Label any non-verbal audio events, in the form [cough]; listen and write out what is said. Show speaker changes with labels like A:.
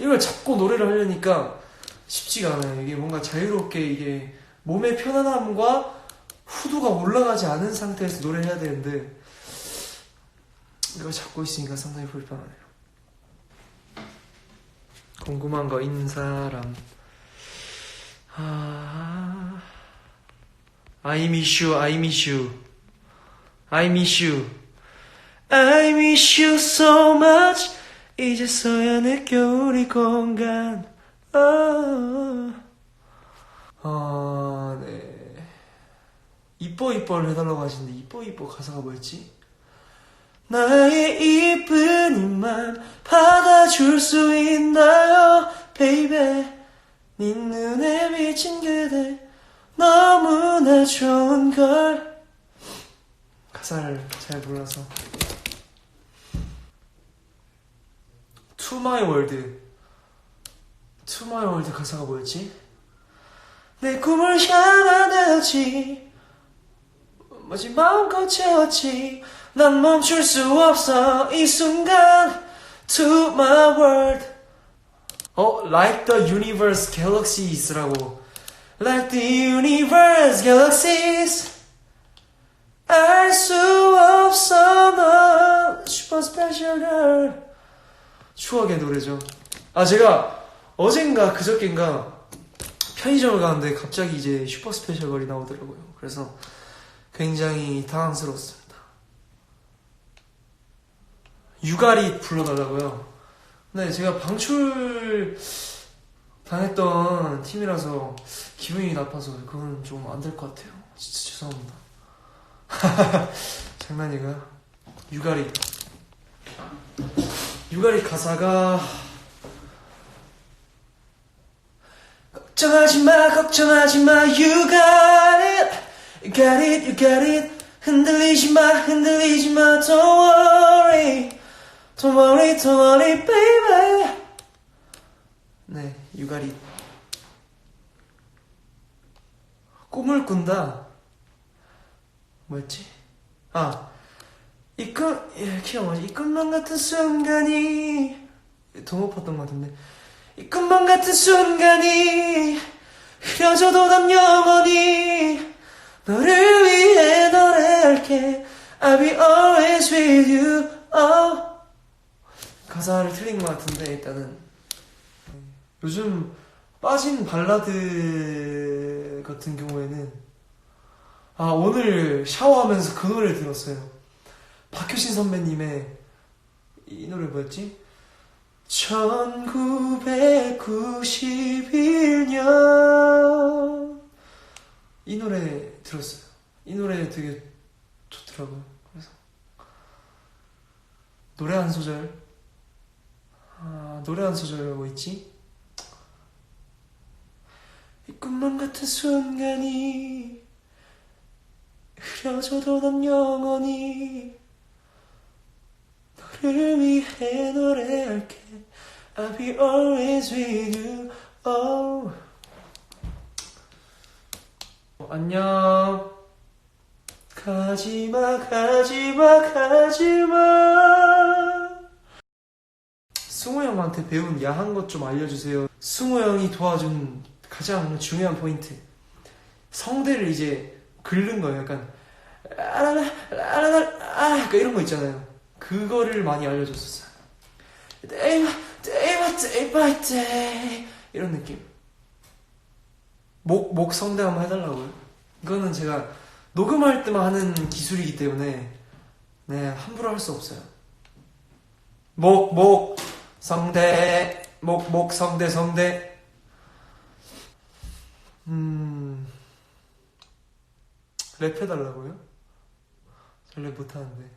A: 이걸 잡고 노래를 하려니까 쉽지가 않아요. 이게 뭔가 자유롭게 이게 몸의 편안함과 후두가 올라가지 않은 상태에서 노래를 해야 되는데 이걸 잡고 있으니까 상당히 불편하네요. 궁금한 거 있는 사람. 아... I miss you, I miss you. I miss you. I miss you so much 이제서야 느껴 우리 공간 아, 아, 네 이뻐 이뻐를 해달라고 하시는데 이뻐 이뻐 가사가 뭐였지? 나의 이쁜 입만 받아줄 수 있나요, baby? 네 눈에 비친 그대 너무나 좋은 걸 가사를 잘 몰라서 World To My World 가사가 뭐였지? 내 꿈을 마치 마음껏 채웠지 난 멈출 수 없어 이 순간 my world 어? Like the universe galaxies라고 Like the universe galaxies 추억의 노래죠. 아 제가 어젠가 그저께인가 편의점을 가는데 갑자기 이제 슈퍼 스페셜 걸이 나오더라고요. 그래서 굉장히 당황스러웠습니다. 유가리 불러달라고요. 네 제가 방출 당했던 팀이라서 기분이 나빠서 그건 좀 안 될 것 같아요. 진짜 죄송합니다. [laughs] 장난이고요. 유가리 유가리 가사가 걱정하지 마 걱정하지 마 You got it got it You got it 흔들리지 마 흔들리지 마 Don't worry Don't worry Don't worry baby 네 it 꿈을 꾼다 뭐였지? 아 이꿈 예, 기억 뭐지? 이 꿈만 같은 순간이 더 높았던 것 같은데. 이 꿈만 같은 순간이 흐려져도 난 영원히 너를 위해 노래할게. I'll be always with you. Oh. 가사를 틀린 것 같은데 일단은. 요즘 빠진 발라드 같은 경우에는 아 오늘 샤워하면서 그 노래 들었어요 박효신 선배님의 이 노래 뭐였지? 1991년 이 노래 들었어요. 이 노래 되게 좋더라고요. 그래서 노래 한 소절 아, 노래 한 소절 뭐 있지? 이 꿈만 같은 순간이 흐려져도 난 영원히 너를 위해 노래할게. I'll be always with you. Oh. 어, 안녕. 가지마 가지마 가지마. 승우 형한테 배운 야한 것 좀 알려주세요. 승우 형이 도와준 가장 중요한 포인트. 성대를 이제 긁는 거예요. 약간 라라라 라라라 아 약간 이런 거 있잖아요 그거를 많이 알려줬었어요. Day day day by day 이런 느낌. 목, 목 성대 한번 해달라고요? 이거는 제가 녹음할 때만 하는 기술이기 때문에 네 함부로 할 수 없어요. 목, 목, 성대 목, 목, 성대, 성대. 음... 랩 해달라고요? 저랩 못하는데